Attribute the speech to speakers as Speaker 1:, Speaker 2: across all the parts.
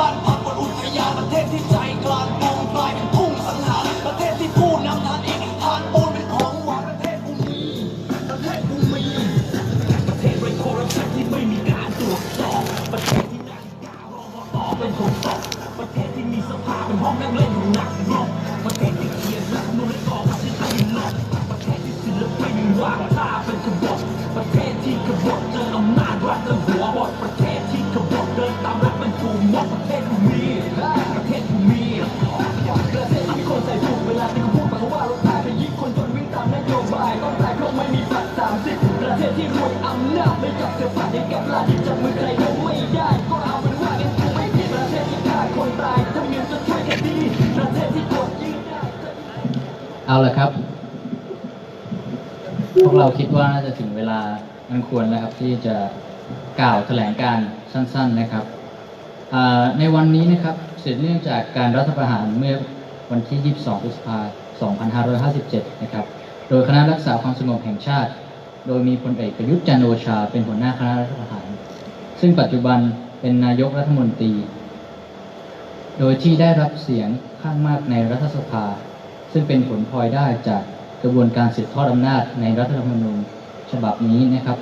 Speaker 1: บ้านพักบนอุทยานประเทศที่ใจกลาง วยอาจไม่จับเสือฝันให้กับลาที่จับมือใครก็ไม่ได้ ก็เอาเป็นว่ากันกูไม่ผิดประเทศที่ฆ่าคนตายทำเงินจะช่วยกันดีประเทศที่กดยิงได้
Speaker 2: เอาละครับ พวกเราคิดว่าน่าจะถึงเวลาอันควรแล้วครับที่จะกล่าวแถลงการสั้น ๆนะครับ ในวันนี้นะครับเสร็จเนื่องจากการรัฐประหารเมื่อวันที่ 22 พฤษภาคม 2557 นะครับ โดยคณะรักษาความสงบแห่งชาติ โดยมีพลเอกประยุทธ์จันโอชา เป็นหัวหน้าคณะรัฐประหาร ซึ่งปัจจุบันเป็นนายกรัฐมนตรี โดยที่ได้รับเสียงข้างมากในรัฐสภา ซึ่งเป็นผลพลอยได้จากกระบวนการสืบทอดอำนาจในรัฐธรรมนูญฉบับนี้นะครับ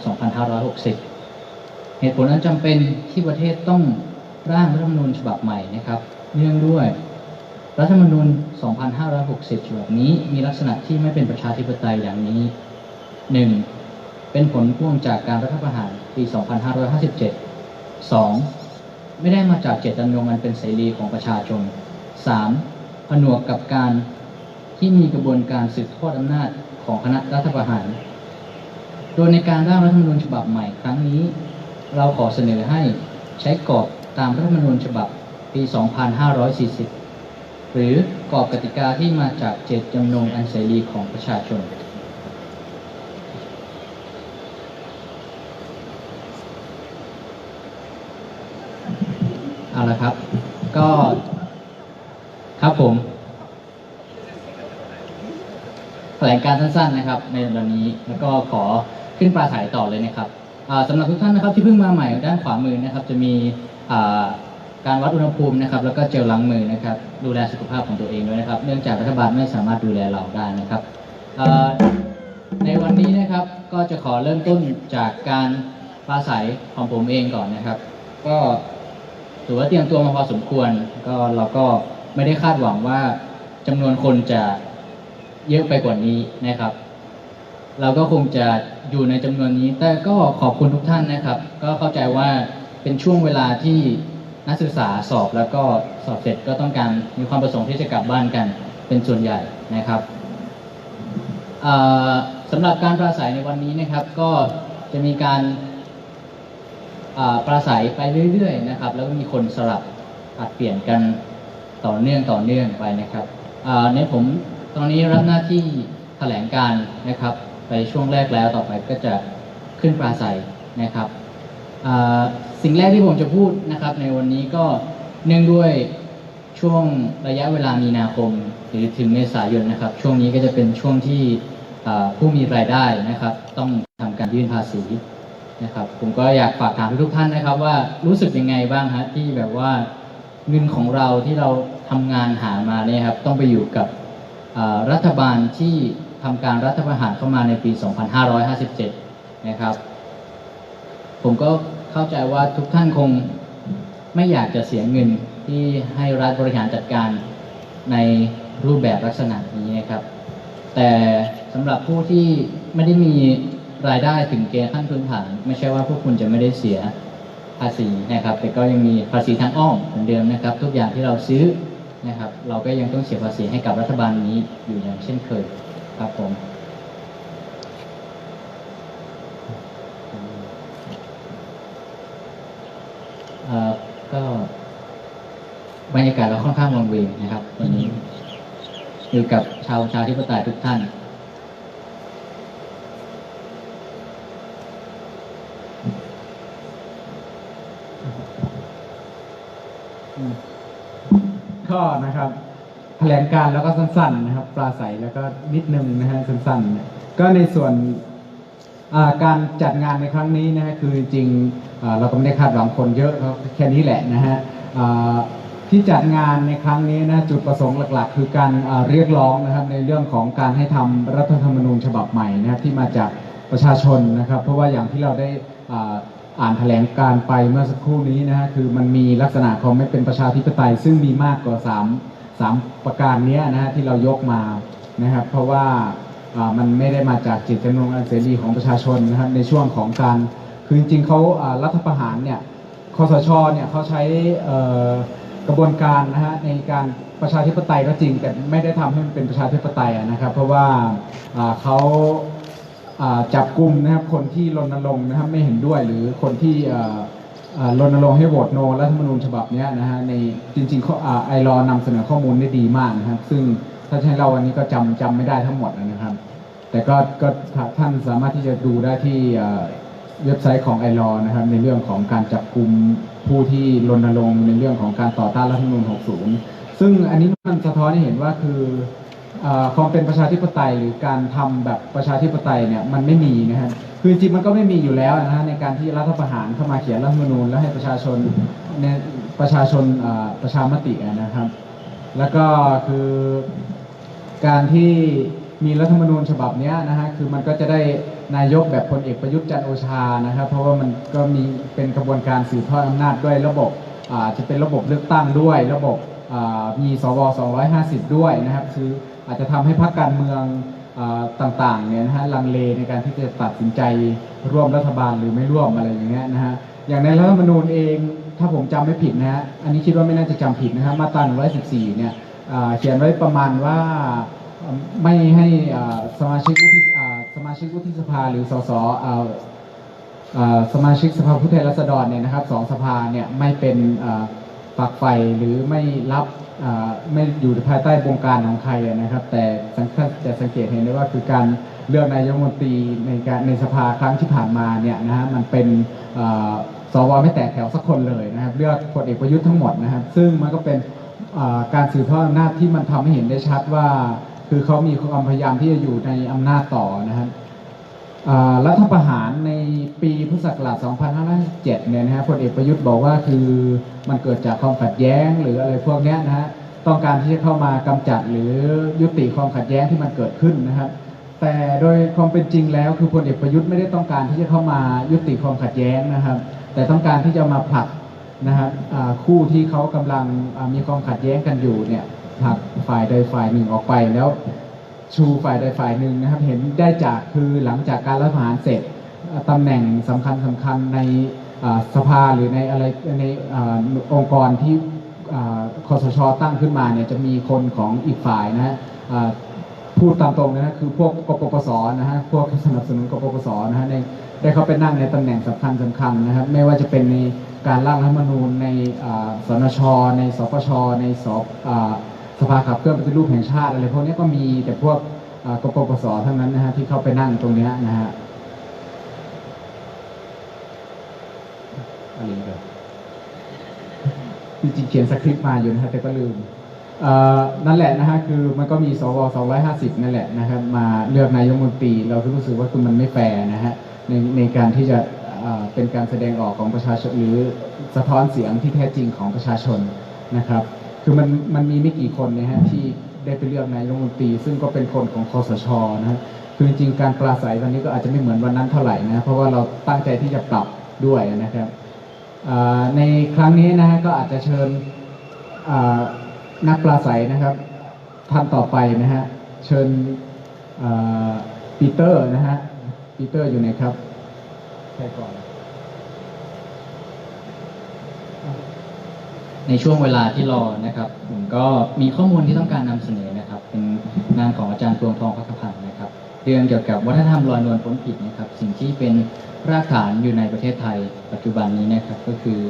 Speaker 2: 2560 เหตุผลนั้นจำเป็นที่ประเทศต้องร่างรัฐธรรมนูญฉบับใหม่นะครับ เนื่องด้วยรัฐธรรมนูญ 2560 ฉบับนี้มีลักษณะที่ไม่เป็นประชาธิปไตยอย่างนี้ 1. เป็นผลพ่วงจากการรัฐประหารปี 2557 2. ไม่ได้มาจากเจตจำนงอันเป็นเสรีของประชาชน 3. ผนวกกับการที่มีกระบวนการสืบทอดอำนาจของคณะรัฐประหาร โดยในการร่างรัฐธรรมนูญฉบับใหม่ครั้งนี้ เราขอเสนอให้ใช้กรอบตามรัฐธรรมนูญฉบับปี 2540 หรือกรอบกติกาที่มาจากเจตจำนงอันเสรีของประชาชน เอาละครับ ก็ครับผม แถลงการสั้นๆนะครับ ในวันนี้แล้วก็ขอขึ้นปราศัยต่อเลยนะครับอ่าสำหรับทุกท่านนะครับที่เพิ่งมาใหม่ด้านขวามือนะครับ จะมีการวัดอุณหภูมินะครับ แล้วก็เจลล้างมือนะครับ ดูแลสุขภาพของตัวเองด้วยนะครับ เนื่องจากรัฐบาลไม่สามารถดูแลเราได้นะครับในวันนี้นะครับก็จะขอเริ่มต้นจากการปราศัยของผมเองก่อนนะครับ ก็ถือว่าเตรียมตัวมาพอสมควร ก็เราก็ไม่ได้คาดหวังว่าจำนวนคนจะ เยอะไปกว่านี้นะครับ เราก็คงจะอยู่ในจำนวนนี้ แต่ก็ขอบคุณทุกท่านนะครับ ก็เข้าใจว่าเป็นช่วงเวลาที่นักศึกษาสอบแล้วก็สอบเสร็จก็ต้องการมีความประสงค์ที่จะกลับบ้านกันเป็นส่วนใหญ่นะครับสำหรับการปราศัยในวันนี้นะครับ ก็จะมีการปราศัยไปเรื่อยๆนะครับ แล้วก็มีคนสลับผลัดเปลี่ยนกันต่อเนื่องต่อเนื่องไปนะครับในผม ตอนนี้รับหน้าที่แถลงการนะครับ ไปช่วงแรกแล้วต่อไปก็จะขึ้นปราศัยนะครับสิ่งแรกที่ผมจะพูดนะครับ ในวันนี้ก็เนื่องด้วยช่วงระยะเวลามีนาคม หรือถึงเมษายนนะครับ ช่วงนี้ก็จะเป็นช่วงที่ผู้มีรายได้นะครับ ต้องทำการยื่นภาษีนะครับ ผมก็อยากฝากถามทุกท่านนะครับ ว่ารู้สึกยังไงบ้างฮะที่แบบว่าเงินของเราที่เราทำงานหามาเนี่ยครับ ต้องไปอยู่กับ รัฐบาลที่ทำการรัฐประหารเข้ามาในปี 2557 นะครับ ผมก็เข้าใจว่าทุกท่านคงไม่อยากจะเสียเงินที่ให้รัฐบริหารจัดการในรูปแบบลักษณะนี้นะครับ แต่สำหรับผู้ที่ไม่ได้มีรายได้ถึงเกณฑ์ขั้นพื้นฐาน ไม่ใช่ว่าพวกคุณจะไม่ได้เสียภาษีนะครับ แต่ก็ยังมีภาษีทางอ้อมเหมือนเดิมนะครับ ทุกอย่างที่เราซื้อ นะครับ เราก็ยังต้องเสียภาษีให้กับรัฐบาลนี้อยู่อย่างเช่นเคยครับผมเอ่อก็บรรยากาศเราค่อนข้างวังเวงนะครับ วันนี้อยู่กับชาวประชาธิปไตยทุกท่าน
Speaker 3: ลงการแล้วก็สั้นๆนะครับ ปราศัยแล้วก็นิดนึงนะฮะสั้นๆ ก็ในส่วนการจัดงานในครั้งนี้นะฮะคือจริงเราก็ไม่ได้คาดหวังคนเยอะครับแค่นี้แหละนะฮะที่จัดงานในครั้งนี้นะจุดประสงค์หลัก ๆ คือการเรียกร้องนะครับในเรื่องของการให้ทำรัฐธรรมนูญฉบับใหม่นะครับที่มาจากประชาชนนะครับ เพราะว่าอย่างที่เราได้อ่าอ่านแถลงการไปเมื่อสักครู่นี้นะฮะคือมันมีลักษณะของไม่เป็นประชาธิปไตย ซึ่งมีมากกว่าสาม สามประการนี้นะฮะที่เรายกมานะครับ เพราะว่ามันไม่ได้มาจากจิตจำนงอันเสรีของประชาชนนะครับในช่วงของการคือจริงๆเขารัฐประหารเนี่ยคอสชเนี่ยเขาใช้กระบวนการนะฮะในการประชาธิปไตยก็จริง แต่ไม่ได้ทำให้มันเป็นประชาธิปไตยนะครับ เพราะว่าเขาจับกลุ่มนะครับคนที่รณรงค์นะครับไม่เห็นด้วยหรือคนที่ รณรงค์ให้โหวตโนรัฐธรรมนูญฉบับนี้นะฮะในจริงๆไอรอนำเสนอข้อมูลได้ดีมากนะครับ ซึ่งถ้าใช้เราวันนี้ก็จำจำไม่ได้ทั้งหมดนะครับ แต่ก็ก็ท่านสามารถที่จะดูได้ที่เว็บไซต์ของไอรอนะครับ ในเรื่องของการจับกลุ่มผู้ที่รณรงค์ในเรื่องของการต่อต้านรัฐธรรมนูญ 60 ซึ่งอันนี้มันสะท้อนให้เห็นว่าคือเอ่อความเป็นประชาธิปไตยหรือการทำแบบประชาธิปไตยเนี่ยมันไม่มีนะครับ คือจริงมันก็ไม่มีอยู่แล้วนะฮะในการที่รัฐประหารเข้ามาเขียนรัฐธรรมนูญแล้วให้ประชาชนในประชาชนประชามตินะครับ แล้วก็คือการที่มีรัฐธรรมนูญฉบับนี้นะฮะคือมันก็จะได้นายกแบบพลเอกประยุทธ์จันโอชานะครับ เพราะว่ามันก็มีเป็นกระบวนการสืบทอดอำนาจด้วยระบบอาจะเป็นระบบเลือกตั้งด้วย ระบบอ่ามีสว 250 ด้วยนะครับ คืออาจจะทำให้พรรคการเมือง ต่างๆเนี่ยนะฮะลังเลในการที่จะตัดสินใจร่วมรัฐบาลหรือไม่ร่วมอะไรอย่างเงี้ยนะฮะอย่างในรัฐธรรมนูญเองถ้าผมจำไม่ผิดนะฮะอันนี้คิดว่าไม่น่าจะจำผิดนะครับมาตรา114เนี่ยเขียนไว้ประมาณว่าไม่ให้สมาชิกวุฒิสมาชิกวุฒิสภาหรือสสสมาชิกสภาผู้แทนราษฎรเนี่ยนะครับสองสภาเนี่ยไม่เป็น ฝักใฝ่หรือไม่รับไม่อยู่ภายใต้บงการของใครนะครับ แต่สังเกตสังเกตเห็นได้ว่าคือการเลือกนายกรัฐมนตรีในการในสภาครั้งที่ผ่านมาเนี่ยนะฮะมันเป็นสวไม่แตกแถวสักคนเลยนะครับ เลือกพลเอกประยุทธ์ทั้งหมดนะครับ ซึ่งมันก็เป็นการสืบทอดอำนาจที่มันทำให้เห็นได้ชัดว่า คือเขามีความพยายามที่จะอยู่ในอำนาจต่อนะครับ รัฐประหารในปีพุทธศักราช 2557 เนี่ยนะฮะพลเอกประยุทธ์บอกว่าคือมันเกิดจากความขัดแย้งหรืออะไรพวกนี้นะฮะต้องการที่จะเข้ามากำจัดหรือยุติความขัดแย้งที่มันเกิดขึ้นนะครับแต่โดยความเป็นจริงแล้วคือพลเอกประยุทธ์ไม่ได้ต้องการที่จะเข้ามายุติความขัดแย้งนะครับ แต่ต้องการที่จะมาผลักนะครับคู่ที่เขากำลังมีความขัดแย้งกันอยู่เนี่ยผลักฝ่ายใดฝ่ายหนึ่งออกไปแล้ว ชูฝ่ายใดฝ่ายหนึ่งนะครับ เห็นได้จากคือหลังจากการรัฐประหารเสร็จอ่าตำแหน่งสำคัญสำคัญในสภาหรือในอะไรในอองค์กรที่คอสชตั้งขึ้นมาเนี่ยจะมีคนของอีกฝ่ายนะฮะพูดตามตรงนะฮะคือพวกกปปสนะฮะพวกสนับสนุนกปปสนะฮะในได้เข้าไปนั่งในตำแหน่งสำคัญสำคัญนะครับ ไม่ว่าจะเป็นในการร่างรัฐมนูญในสนชในสปชในสอ สภาขับเคลื่อนปฏิรูปแห่งชาติอะไรพวกนี้ก็มีแต่พวกกปปสทั้งนั้นนะฮะที่เข้าไปนั่งตรงเนี้ยนะฮะอะไรแบบจริงๆเขียนสคริปต์มาอยู่นะฮะแต่ก็ลืมนั่นแหละนะฮะคือมันก็มีสว250 นั่นแหละนะครับมาเลือกนายกมนตรีเราก็รู้สึกว่าคือมันไม่แฟร์นะฮะในในการที่จะเป็นการแสดงออกของประชาชนหรือสะท้อนเสียงที่แท้จริงของประชาชนนะครับ คือมันมันมีไม่กี่คนนะฮะที่ได้ไปเลือกนายรัฐมนตรี ซึ่งก็เป็นคนของคอสชนะฮะคือจริงการปราศัยวันนี้ก็อาจจะไม่เหมือนวันนั้นเท่าไหร่นะเพราะว่าเราตั้งใจที่จะปรับด้วยนะครับในครั้งนี้นะฮะก็อาจจะเชิญนักปราศัยนะครับท่านต่อไปนะฮะเชิญปีเตอร์นะฮะปีเตอร์อยู่ไหนครับใช่ก่อน
Speaker 2: ในช่วงเวลาที่รอนะครับผมก็มีข้อมูลที่ต้องการนำเสนอนะครับ เป็นงานของอาจารย์ตวงทองพักพันธ์นะครับเรื่องเกี่ยวกับวัฒนธรรมลอยนวลพ้นผิดนะครับ สิ่งที่เป็นรากฐานอยู่ในประเทศไทย ปัจจุบันนี้นะครับก็คือ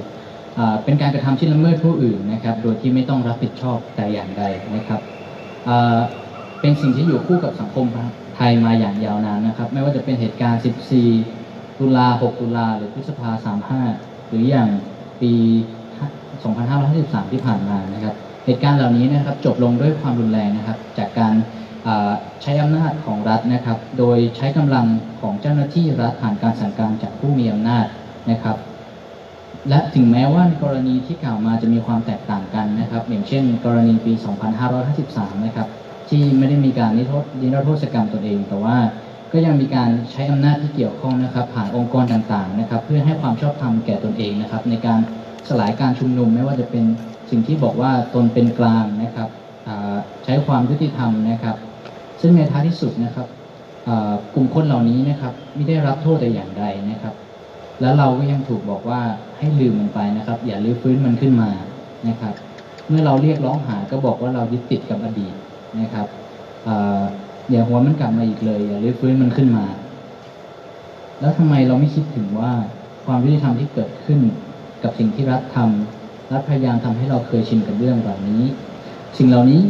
Speaker 2: เป็นการกระทำที่ละเมิดผู้อื่นนะครับ โดยที่ไม่ต้องรับผิดชอบแต่อย่างใดนะครับเป็นสิ่งที่อยู่คู่กับสังคมไทยมาอย่างยาวนานนะครับ ไม่ว่าจะเป็นเหตุการณ์ 14 ตุลา 6 ตุลา หรือพฤษภา 35 หรืออย่างปี 2553 ที่ผ่านมานะครับ เหตุการณ์เหล่านี้นะครับจบลงด้วยความรุนแรงนะครับ จากการใช้อำนาจของรัฐนะครับ โดยใช้กำลังของเจ้าหน้าที่รัฐผ่านการสั่งการจากผู้มีอำนาจนะครับ และถึงแม้ว่าในกรณีที่กล่าวมาจะมีความแตกต่างกันนะครับ อย่างเช่น กรณีปี 2553 นะครับ ที่ไม่ได้มีการนิรโทษนิรโทษกรรมตนเอง แต่ว่าก็ยังมีการใช้อำนาจที่เกี่ยวข้องนะครับ ผ่านองค์กรต่างๆนะครับ เพื่อให้ความชอบธรรมแก่ตนเองนะครับ ในการ สลายการชุมนุมไม่ว่าจะเป็นสิ่งที่บอกว่าตนเป็นกลางนะครับใช้ความยุติธรรมนะครับ ซึ่งในท้ายที่สุดนะครับกลุ่มคนเหล่านี้นะครับไม่ได้รับโทษแต่อย่างใดนะครับ แล้วเราก็ยังถูกบอกว่าให้ลืมมันไปนะครับ อย่าลื้อฟื้นมันขึ้นมานะครับ เมื่อเราเรียกร้องหาก็บอกว่าเรายึดติดกับอดีตนะครับอย่าหัวมันกลับมาอีกเลย อย่าลื้อฟื้นมันขึ้นมา แล้วทำไมเราไม่คิดถึงว่าความยุติธรรมที่เกิดขึ้น กับสิ่งที่รัฐทำรัฐพยายามทำให้เราเคยชินกับเรื่องเหล่านี้ สิ่งเหล่านี้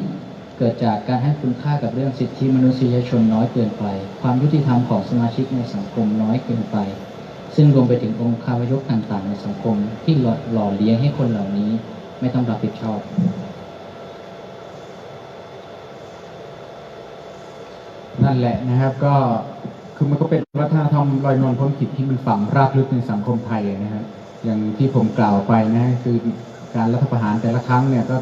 Speaker 2: เกิดจากการให้คุณค่ากับเรื่องสิทธิมนุษยชนน้อยเกินไป ความยุติธรรมของสมาชิกในสังคมน้อยเกินไป ซึ่งรวมไปถึงองค์คาพยพต่างๆในสังคมที่หล่อเลี้ยงให้คนเหล่านี้ไม่ต้องรับผิดชอบ
Speaker 3: นั่นแหละนะครับก็คือมันก็เป็นวัฒนธรรมลอยนวลพ้นผิดที่มันฝังรากลึกในสังคมไทยนะครับ อย่างที่ผมกล่าวไปนะคือการรัฐประหารแต่ละครั้งเนี่ยก็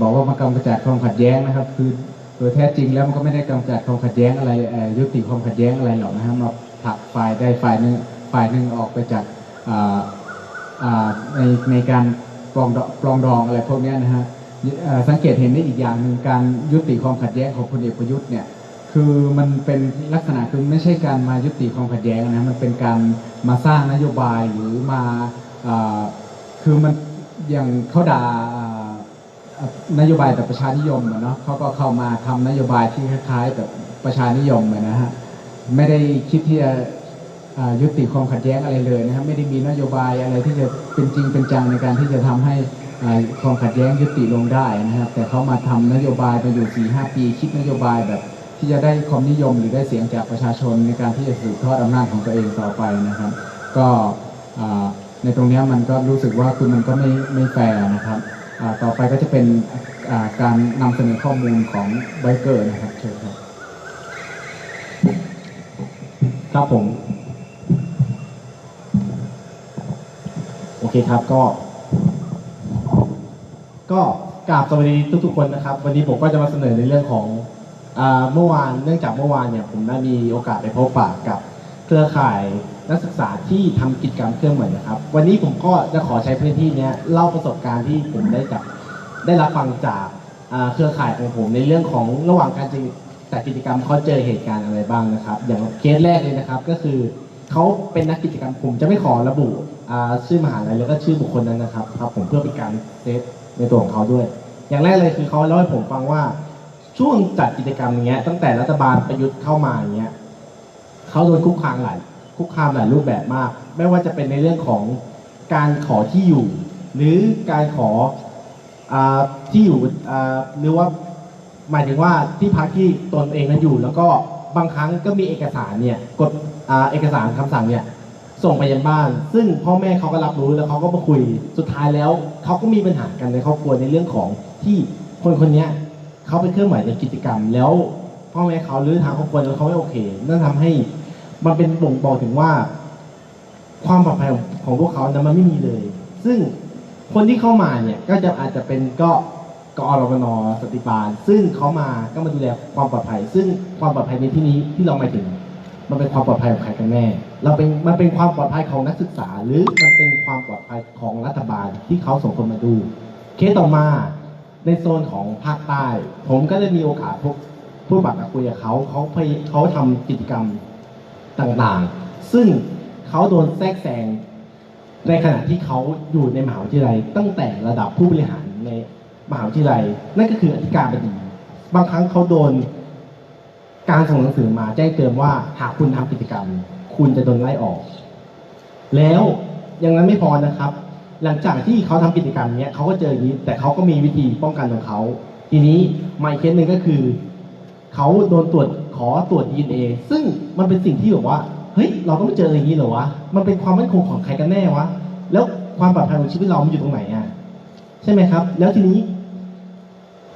Speaker 3: บอกว่ามันกำจัดความขัดแย้งนะครับ คือโดยแท้จริงแล้วมันก็ไม่ได้กำจัดความขัดแย้งอะไรยุติความขัดแย้งอะไรหรอกนะครับมาผลักฝ่ายใดฝ่ายหนึ่งฝ่ายหนึ่งออกไปจากในในการปลองปลองดองอะไรพวกนี้นะฮะสังเกตเห็นได้อีกอย่างหนึ่งการยุติความขัดแย้งของพลเอกประยุทธ์เนี่ย คือมันเป็นลักษณะคือไม่ใช่การมายุติความขัดแย้งนะมันเป็นการมาสร้างนโยบายหรือมาอคือมันอย่างเขาด่าอ่านโยบายแต่ประชานิยมอะเนาะเขาก็เข้ามาทำนโยบายที่คล้ายๆกับประชานิยมอะนะฮะไม่ได้คิดที่จะยุติความขัดแย้งอะไรเลยนะครับไม่ได้มีนโยบายอะไรที่จะเป็นจริงเป็นจังในการที่จะทำให้ความขัดแย้งยุติลงได้นะครับแต่เขามาทำนโยบายมาอยู่สี่ห้าปี คิดนโยบายแบบ ที่จะได้ความนิยมหรือได้เสียงจากประชาชนในการที่จะสืบทอดอำนาจของตัวเองต่อไปนะครับ ก็ในตรงนี้มันก็รู้สึกว่าคือมันก็ไม่ไม่แฟร์นะครับต่อไปก็จะเป็นการนำเสนอข้อมูลของไบเกอร์นะครับเชิญครับ
Speaker 4: ครับผม โอเคครับก็ ก็กราบสวัสดีทุกๆคนนะครับ วันนี้ผมก็จะมาเสนอในเรื่องของ เมื่อวานเนื่องจากเมื่อวานเนี่ยผมได้มีโอกาสไปพบปะกับเครือข่ายนักศึกษาที่ทำกิจกรรมเครื่องเหมือนนะครับ วันนี้ผมก็จะขอใช้พื้นที่นี้เล่าประสบการณ์ที่ผมได้จากได้รับฟังจากเครือข่ายของผมในเรื่องของระหว่างการจัดกิจกรรมเขาเจอเหตุการณ์อะไรบ้างนะครับ อย่างเคสแรกเลยนะครับก็คือเขาเป็นนักกิจกรรมผมจะไม่ขอระบุชื่อมหาลัยแล้วก็ชื่อบุคคลนั้นนะครับครับ ผมเพื่อเป็นการเซฟในตัวของเขาด้วย อย่างแรกเลยคือเขาเล่าให้ผมฟังว่า ช่วงจัดกิจกรรมอย่างเงี้ย ตั้งแต่รัฐบาลประยุทธ์เข้ามาอย่างเงี้ยเขาโดนคุกคามหลายคุกคามหลายรูปแบบมาก ไม่ว่าจะเป็นในเรื่องของการขอที่อยู่ หรือการขออที่อยู่หรือว่าหมายถึงว่าที่พักที่ตนเองนั้นอยู่ แล้วก็บางครั้งก็มีเอกสารเนี่ยกดอเอกสารคำสั่งเนี่ยส่งไปยังบ้าน ซึ่งพ่อแม่เขาก็รับรู้แล้วเขาก็มาคุยสุดท้ายแล้วเขาก็มีปัญหากันในครอบครัวในเรื่องของที่คนคนนี้ เขาเป็นเครื่องหมายในกิจกรรม แล้วพ่อแม่เขาหรือทางครอบครัวแล้วเขาไม่โอเคนั่นทำให้มันเป็นบ่งบอกถึงว่า ความปลอดภัยของของพวกเขานั้นมันไม่มีเลย ซึ่งคนที่เข้ามาเนี่ยก็จะอาจจะเป็นก็กอรมนสติบาล ซึ่งเขามาก็มาดูแลความปลอดภัย ซึ่งความปลอดภัยในที่นี้ที่เราหมายถึง มันเป็นความปลอดภัยของใครกันแน่ เราเป็นมันเป็นความปลอดภัยของนักศึกษา หรือมันเป็นความปลอดภัยของรัฐบาลที่เขาส่งคนมาดู เคสต่อมา ในโซนของภาคใต้ ผมก็ได้มีโอกาสพบพูดบัตรคุยกับเขาเขาพยเขาทำกิจกรรมต่างๆ ซึ่งเขาโดนแทรกแซงในขณะที่เขาอยู่ในมหาวิทยาลัย ตั้งแต่ระดับผู้บริหารในมหาวิทยาลัย นั่นก็คืออธิการบดีบางครั้งเขาโดน การส่งหนังสือมาแจ้งเตือนว่าหากคุณทำกิจกรรม คุณจะโดนไล่ออก แล้วยังนั้นไม่พอนะครับ หลังจากที่เขาทำกิจกรรมเนี้ยเขาก็เจออย่างนี้ แต่เขาก็มีวิธีป้องกันของเขา ทีนี้มาอีกเคสหนึ่งก็คือ เขาโดนตรวจขอตรวจ DNA ซึ่งมันเป็นสิ่งที่แบบว่า เฮ้ย เราต้องไปเจออย่างนี้เหรอวะ มันเป็นความมั่นคงของใครกันแน่วะ แล้วความปลอดภัยของชีวิตเรา มันอยู่ตรงไหนอะ ใช่ไหมครับ แล้วทีนี้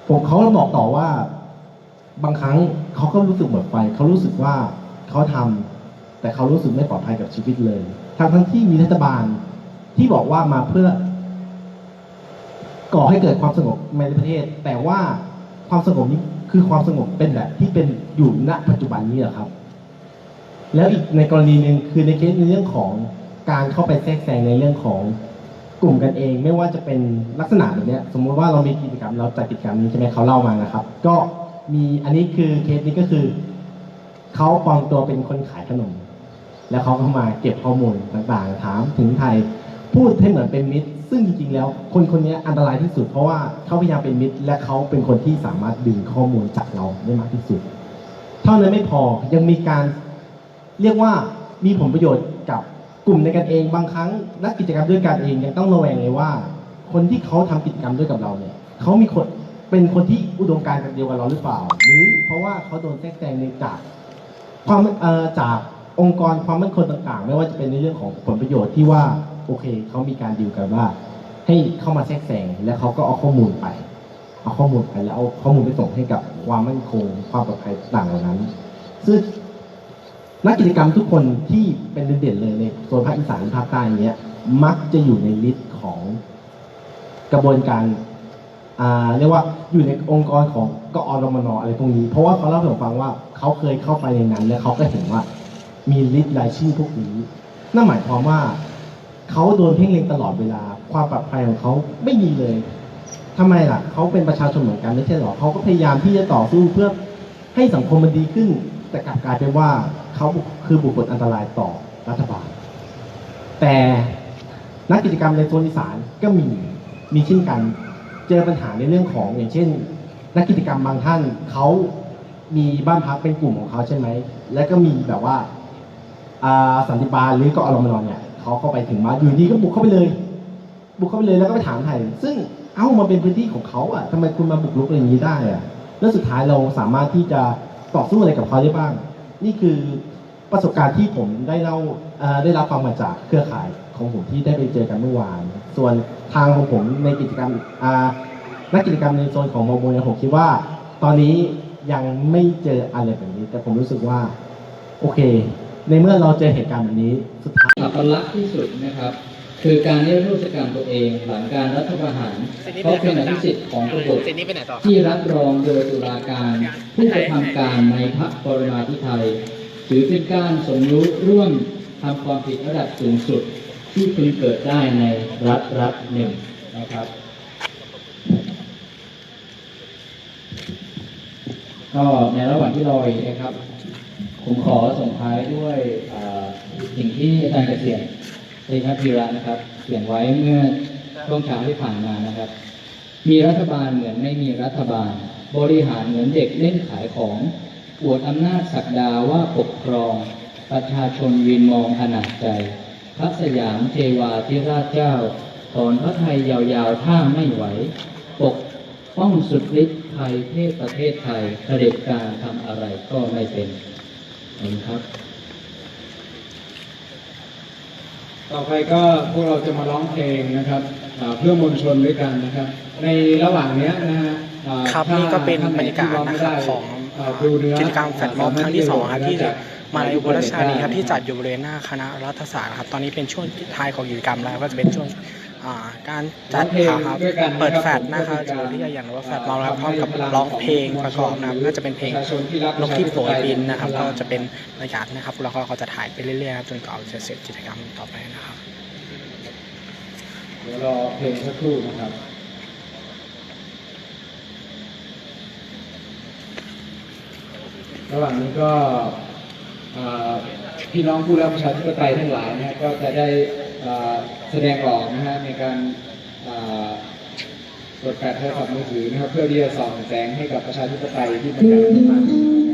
Speaker 4: ผมเขาบอกต่อว่า บางครั้งเขาก็รู้สึกหมดไฟเขารู้สึกว่าเขาทำแต่เขารู้สึกไม่ปลอดภัยกับชีวิตเลย ทั้งทั้งที่มีรัฐบาล ที่บอกว่ามาเพื่อ ก่อให้เกิดความสงบในประเทศ แต่ว่าความสงบนี้คือความสงบเป็นแบบที่เป็นอยู่ณปัจจุบันนี้เหรอครับ แล้วอีกในกรณีหนึ่งคือในเคสในเรื่องของการเข้าไปแทรกแซงในเรื่องของกลุ่มกันเอง ไม่ว่าจะเป็นลักษณะแบบนี้สมมุติว่าเรามีกิจกรรมเราจัดกิจกรรมนี้ใช่ไหมเขาเล่ามานะครับ ก็มีอันนี้คือเคสนี้ก็คือเขาปลอมตัวเป็นคนขายขนม แล้วเขาก็มาเก็บข้อมูลต่างๆ ถามถึงไทย พูดให้เหมือนเป็นมิตร ซึ่งจริงๆ แล้ว คนคนนี้อันตรายที่สุด เพราะว่าเขาพยายามเป็นมิตร และเขาเป็นคนที่สามารถดึงข้อมูลจากเราได้มากที่สุด เท่านั้นไม่พอยังมีการเรียกว่ามีผลประโยชน์กับกลุ่มในกันเองบางครั้งนักกิจกรรมด้วยกันเองยังต้องระแวงเลยว่า คนที่เขาทำกิจกรรมด้วยกับเราเนี่ยเขามีคนเป็นคนที่อุดมการณ์กันเดียวกับเราหรือเปล่า หรือเพราะว่าเขาโดนแทรกแซงในจากความจากองค์กรความมั่นคงต่างๆ ไม่ว่าจะเป็นในเรื่องของผลประโยชน์ที่ว่า โอเคเขามีการดีลกันว่า ให้เข้ามาแทรกแซงแล้วเขาก็เอาข้อมูลไป เอาข้อมูลไปแล้วเอาข้อมูลไปส่งให้กับความมั่นคง ความปลอดภัยต่างเหล่านั้น ซึ่งนักกิจกรรมทุกคนที่เป็นเด่นๆเลยในโซนภาคอีสานภาคใต้อย่างเงี้ย มักจะอยู่ในลิสต์ของกระบวนการาเรียกว่าอยู่ในองค์กรของกอรมนอะไรพวกนี้ เพราะว่าเขาเล่าให้ผมฟังว่าเขาเคยเข้าไปในนั้น แล้วเขาก็เห็นว่ามีลิสต์รายชื่อพวกนี้ นั่นหมายความว่า เขาโดนเพ่งเล็งตลอดเวลา ความปลอดภัยของเขาไม่มีเลยทำไมล่ะเขาเป็นประชาชนเหมือนกันไม่ใช่หรอเขาก็พยายามที่จะต่อสู้เพื่อให้สังคมมันดีขึ้น แต่กลับกลายเป็นว่าเขาคือบุคคลอันตรายต่อรัฐบาล แต่นักกิจกรรมในโซนอีสานก็มีมีเช่นกัน เจอปัญหาในเรื่องของอย่างเช่น นักกิจกรรมบางท่านเขามีบ้านพักเป็นกลุ่มของเขาใช่ไหม แล้วก็มีแบบว่าสันติบาลหรือก็อรมนอนเนี่ย เขาเข้าไปถึงมาอยู่ดีก็บุกเข้าไปเลย บุกเข้าไปเลยแล้วก็ไปถามไทยซึ่งเอ้ามันเป็นพื้นที่ของเขาอะทำไมคุณมาบุกรุกอะไรอย่างนี้ได้อะแล้วสุดท้ายเราสามารถที่จะต่อสู้อะไรกับเขาได้บ้าง นี่คือประสบการณ์ที่ผมได้เล่าได้รับฟังมาจากเครือข่ายของผมที่ได้ไปเจอกันเมื่อวาน ส่วนทางของผมในกิจกรรมนักกิจกรรมในโซนของโมโมเนี่ยผมคิดว่า ตอนนี้ยังไม่เจออะไรแบบนี้ แต่ผมรู้สึกว่า โอเค ในเมื่อเราเจอเหตุการณ์แบบนี้สุดท้าย
Speaker 2: อัปลักษณ์ที่สุดนะครับ คือการนิรโทษกรรมตัวเองหลังการรัฐประหาร เพราะเป็นอภิสิทธิ์ของกบฏที่รับรองโดยตุลาการผู้กระทำการในพระปรมาภิไธยถือเป็นการสมรู้ร่วมทำความผิดระดับสูงสุดที่พึงเกิดได้ในรัฐรัฐหนึ่งนะครับก็ในระหว่างที่รออีกนะครับ ผมขอส่งท้ายด้วยสิ่งที่อาจารย์เกษียณเอกพีระนะครับเขียนไว้เมื่อช่วงเช้าที่ผ่านมานะครับ มีรัฐบาลเหมือนไม่มีรัฐบาล บริหารเหมือนเด็กเล่นขายของอวดอำนาจศักดาว่าปกครอง ประชาชนวินมองอนาจใจพระสยามเทวาธิราชเจ้าถอนพระไทยยาวๆถ้าไม่ไหว ปกป้องสุดฤทธิ์ไทยเทศประเทศไทยเผด็จการทำอะไรก็ไม่เป็น ขอบคุณครับ
Speaker 3: ต่อไปก็พวกเราจะมาร้องเพลงนะครับอ่าเพื่อมวลชนด้วยกันนะครับ ในระหว่างเนี้ยนะฮะอ่า
Speaker 5: ครับ
Speaker 3: ถ้า
Speaker 5: นี่ก็เป็น
Speaker 3: ท่
Speaker 5: บรรยากาศ
Speaker 3: ไห
Speaker 5: นะครับ
Speaker 3: ที่
Speaker 5: ของ
Speaker 3: เอ่อดูเนื้อ
Speaker 5: กิจกรรมแฟลตม็อบครั้งที่สองครับที่
Speaker 3: จะ
Speaker 5: มาในอุบลราชธานีครับที่จัดอยู่บริเวณหน้าคณะรัฐศาสตร์ครับตอนนี้เป็นช่วงท้ายของกิจกรรมแล้วก็จะเป็นช่วง อ่าการจัดครับเปิดแฟลนะครับหรือที่จะอย่างว่าแฟลม็อบนะคพร้อมกับร้องเพลงประกอบนะครับน่าจะเป็นเพลงนกที่โปรยบินนะครับ ก็จะเป็นบรรยากาศนะครับแล้วก็เราจะถ่ายไปเรื่อยๆครับจนกว่าจะเสร็จกิจกรรมต่อไปนะครับ
Speaker 3: เดี๋ยวรอเพลงสักครู่นะครับระหว่างนี้ก็พี่น้องผู้รับประชาธิปไตยทั้งหลายนะก็จะได้ แสดงออกนะฮะในการกดแปดโทรศัพท์มือถือนะครับเพื่อที่จะส่องแสงให้กับประชาธิปไตยที่มันกำลังมาร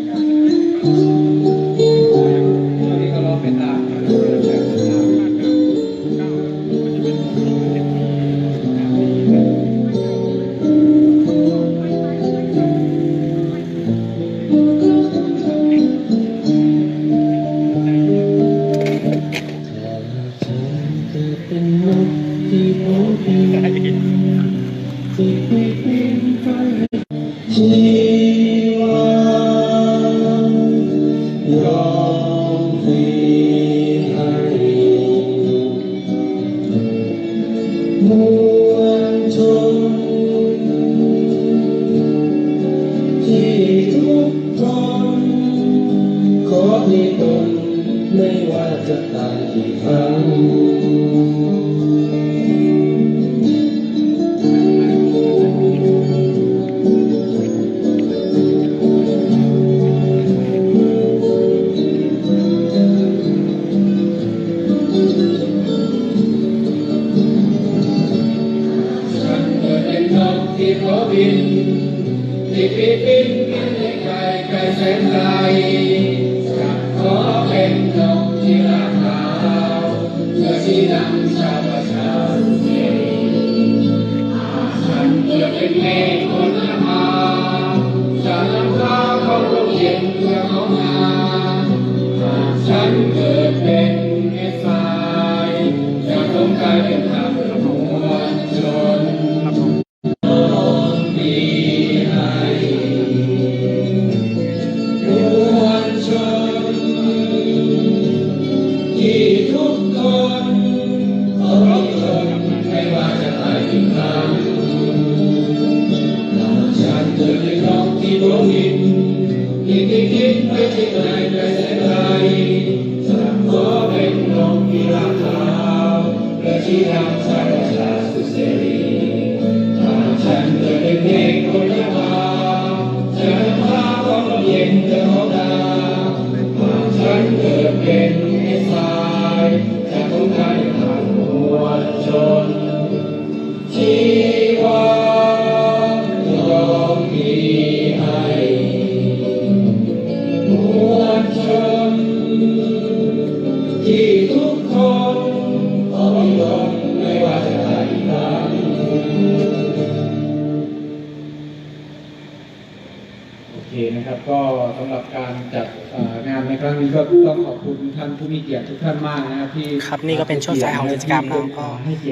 Speaker 3: ครับ
Speaker 5: นี่ก็เป็นช่วงสายของกิจกรรม
Speaker 6: นะก็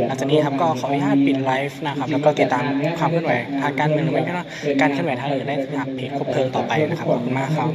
Speaker 6: ห
Speaker 3: ลังจากนี้ครับก็ขออนุญาตปิดไลฟ์นะครับแล้วก็ติดตามความเคลื่อนไหวทางการเมืองหรือไม่ก็การเคลื่อนไหวทางอื่นได้ทางเพจคบเพลิงต่อไปนะครับขอบคุณมากครับ